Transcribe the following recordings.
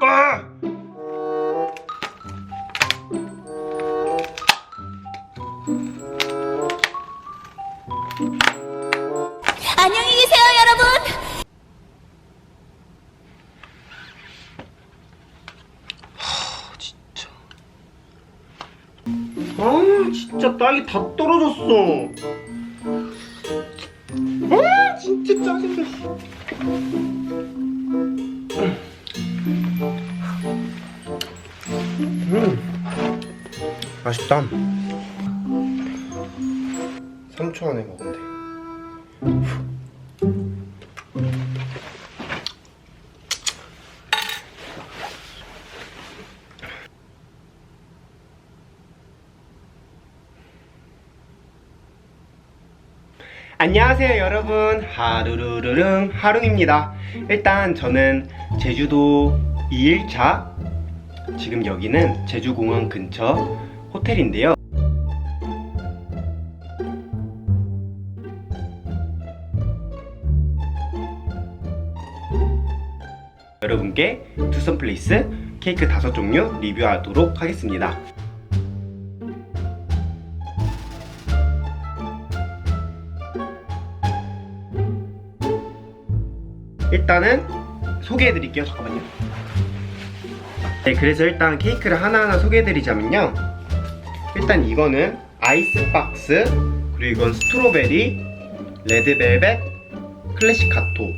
아! 안녕히 계세요, 여러분. 진짜. 아, 진짜 땅이 다 떨어졌어. 아, 진짜 짜증나. 음, 맛있다. 3초 안에 먹으면 돼. 안녕하세요 여러분. 하루루루릉 하룽입니다. 일단 저는 제주도 2일차 지금 여기는 제주공항 근처 호텔인데요. 여러분께 투썸 플레이스 케이크 다섯 종류 리뷰하도록 하겠습니다 일단은 소개해 드릴게요. 잠깐만요. 네, 그래서 일단 케이크를 하나하나 소개해 드리자면요. 일단 이거는 아이스박스, 그리고 이건 스트로베리, 레드벨벳, 클래식 가토.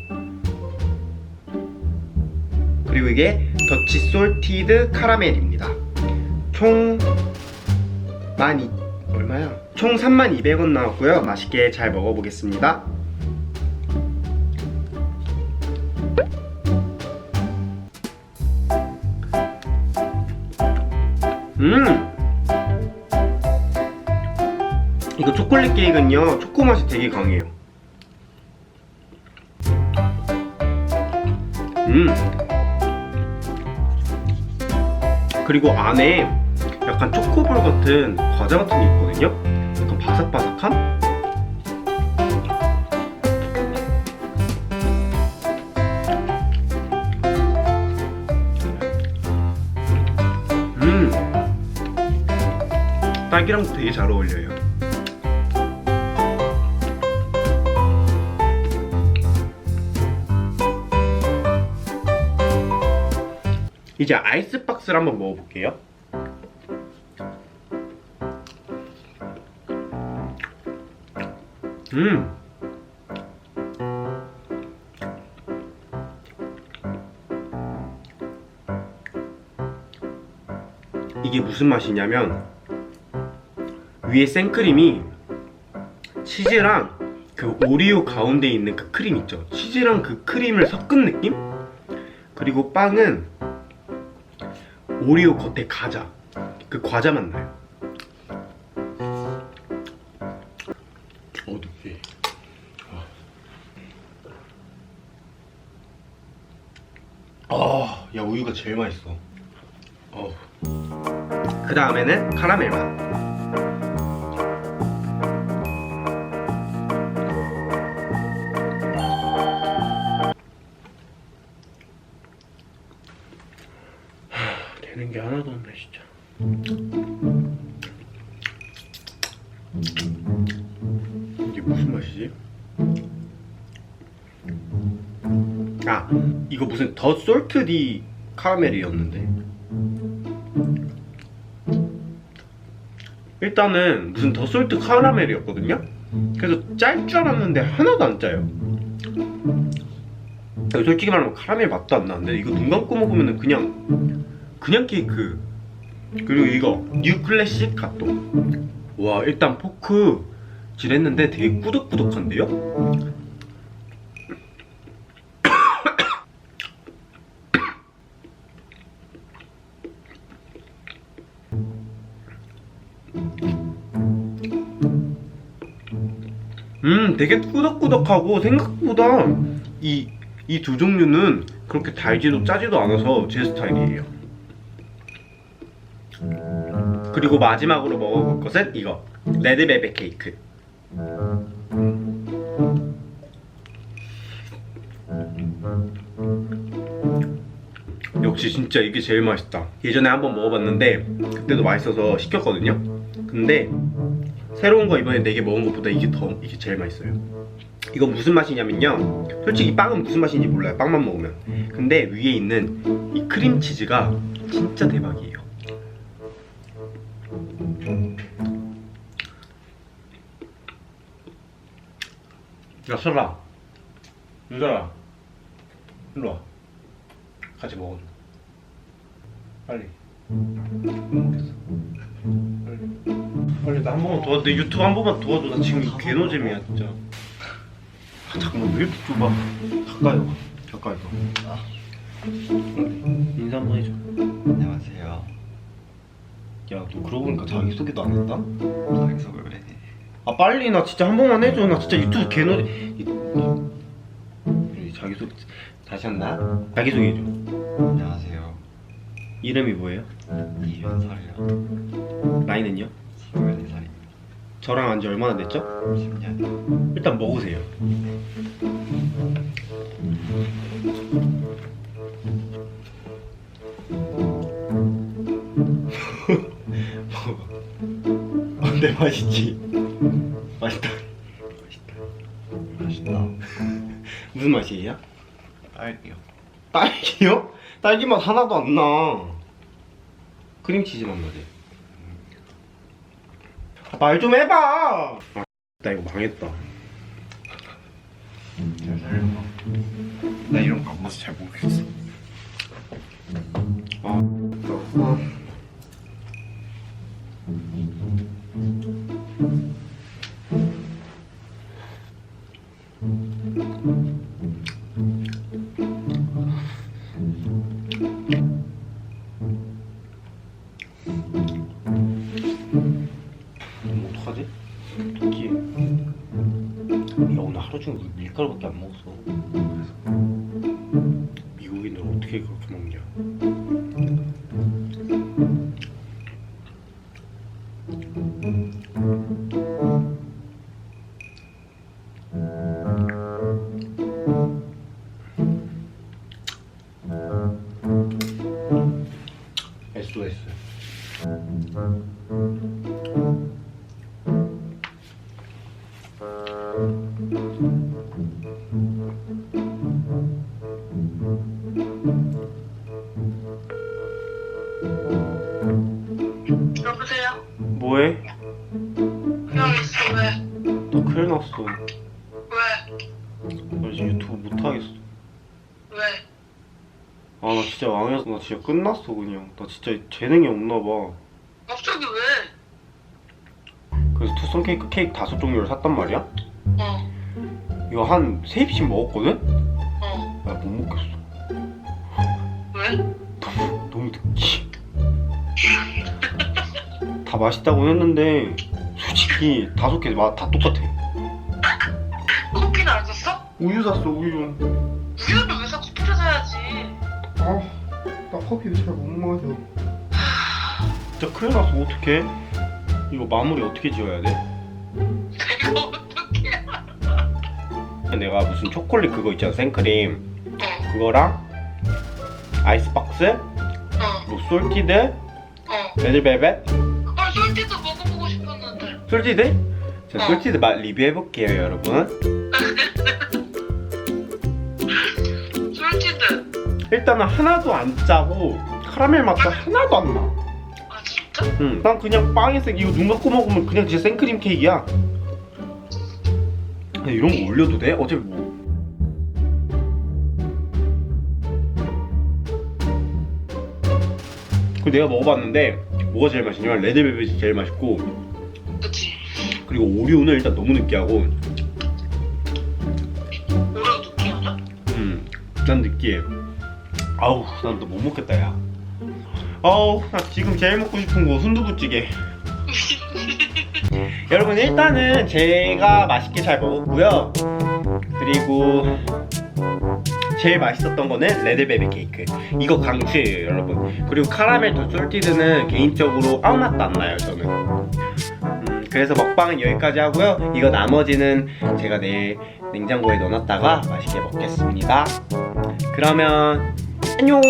그리고 이게 더치 솔티드 카라멜입니다. 총 많이 얼마야? 총 3200원 나왔고요. 맛있게 잘 먹어보겠습니다. 음! 이거 초콜릿 케이크는요, 초코 맛이 되게 강해요. 음! 그리고 안에 약간 초코볼 같은 과자 같은 게 있거든요? 약간 바삭바삭함? 딸기랑도 되게 잘 어울려요. 이제 아이스박스를 한번 먹어볼게요. 음! 이게 무슨 맛이냐면 위에 생크림이 치즈랑 그 오리오 가운데 있는 그 크림 있죠? 치즈랑 그 크림을 섞은 느낌? 그리고 빵은 오리오 겉에 과자. 그 과자 맛 나요. 어둡게. 아, 야 우유가 제일 맛있어. 어. 그 다음에는 카라멜 맛 되는 게 하나도 없네 진짜. 이게 무슨 맛이지? 아 이거 무슨 더 솔트 디 카라멜이었는데. 일단은 무슨 더 솔트 카라멜이었거든요? 그래서 짤 줄 알았는데 하나도 안 짜요. 솔직히 말하면 카라멜 맛도 안 나는데 이거 눈 감고 먹으면 그냥 그냥 케이크 그리고 이거 뉴 클래식 갓도 와 일단 포크 지냈는데 되게 꾸덕꾸덕한데요? 음 되게 꾸덕꾸덕하고 생각보다 이 이 두 종류는 그렇게 달지도 짜지도 않아서 제 스타일이에요 그리고 마지막으로 먹어볼 것은 이거 레드벨벳 케이크. 역시 진짜 이게 제일 맛있다. 예전에 한번 먹어봤는데 그때도 맛있어서 시켰거든요. 근데 새로운 거 이번에 4개 먹은 것보다 이게 더 이게 제일 맛있어요. 이거 무슨 맛이냐면요. 솔직히 빵은 무슨 맛인지 몰라요. 빵만 먹으면. 근데 위에 있는 이 크림치즈가 진짜 대박이에요. 야, 설아. 윤설아. 일로 와. 같이 먹어줘. 빨리. 빨리. 빨리 나 한 번만 도와줘. 내 유튜브 한 번만 도와줘. 나 지금 개노잼이야 진짜. 아, 잠깐만 왜 이렇게 좁아? 가까이 와. 가까이 와. 빨리. 인사 한번 해줘. 안녕하세요. 야, 너 그러고 보니까 자기소개도 안 했다? 자기소개를 해. 아 빨리 나 진짜 한 번만 해줘. 나 진짜 유튜브 개노. 이- 이 자기소개 다시 한다. 자기소개 해줘. 안녕하세요. 이름이 뭐예요? 이윤설이요. 나이는요? 24살입니다. 저랑 안지 얼마나 됐죠? 10년. 일단 먹으세요. 먹어봐. 어때 맛있지? 맛있다. 맛있다. 맛있다. 무슨 맛이에요? 딸기요. 딸기요? 딸기 맛 하나도 안 나. 크림치즈 맛 나지. 말좀 해봐. 아, 나 이거 망했다. 잘 살려봐. 나 이런 거안 먹어서 잘 모르겠어. 아, 아. 그걸밖에 안 먹어. 여보세요? 뭐해? 그냥 있어 왜? 나 큰일 났어. 왜? 나 지금 유튜브 못하겠어. 왜? 아, 나 진짜 망했어. 나 진짜 끝났어, 그냥. 나 진짜 재능이 없나 봐. 갑자기 왜? 그래서 투썸 케이크 케이크 다섯 종류를 샀단 말이야? 어, 이거 한 세 입씩 먹었거든? 어, 나 못 먹겠어. 왜? 다 맛있다고 했는데, 솔직히 다섯 개 맛 다 똑같아. 커피는 안 샀어? 우유 샀어, 우유. 우유를 왜 사? 커피를 사야지. 아, 나 커피 잘 못 마셔. 진짜 큰일 났어, 어떡해? 이거 마무리 어떻게 지어야 돼? 내가 어떻게? 내가 무슨 초콜릿 그거 있잖아, 생크림. 어, 그거랑 아이스박스, 어, 뭐 솔티드, 어. 레드벨벳, 아, 솔티도 먹어보고 싶었는데. 솔티드? 자, 어. 솔티드 맛 리뷰해볼게요, 여러분. 솔티드. 일단은 하나도 안 짜고 카라멜 맛도 하나도 안 나. 아, 진짜? 응, 난 그냥 빵에서 이거 눈 감고 먹으면 그냥 진짜 생크림 케이크야. 야, 이런 거 올려도 돼? 어차피 뭐. 그 내가 먹어봤는데 뭐가 제일 맛있냐면 레드벨벳이 제일 맛있고 그치. 그리고 오리오는 일단 너무 느끼하고 오레오 느끼하냐? 음, 난 느끼해. 아우, 난 또 못 먹겠다, 야. 아우, 나 지금 제일 먹고 싶은 거 순두부찌개. 여러분 일단은 제가 맛있게 잘 먹었고요. 그리고 제일 맛있었던 거는 레드벨벳 케이크. 이거 강추예요, 여러분. 그리고 카라멜 더 솔티드는 개인적으로 아무 맛도 안 나요, 저는. 음, 그래서 먹방은 여기까지 하고요. 이거 나머지는 제가 내일 냉장고에 넣어놨다가 맛있게 먹겠습니다. 그러면 안녕.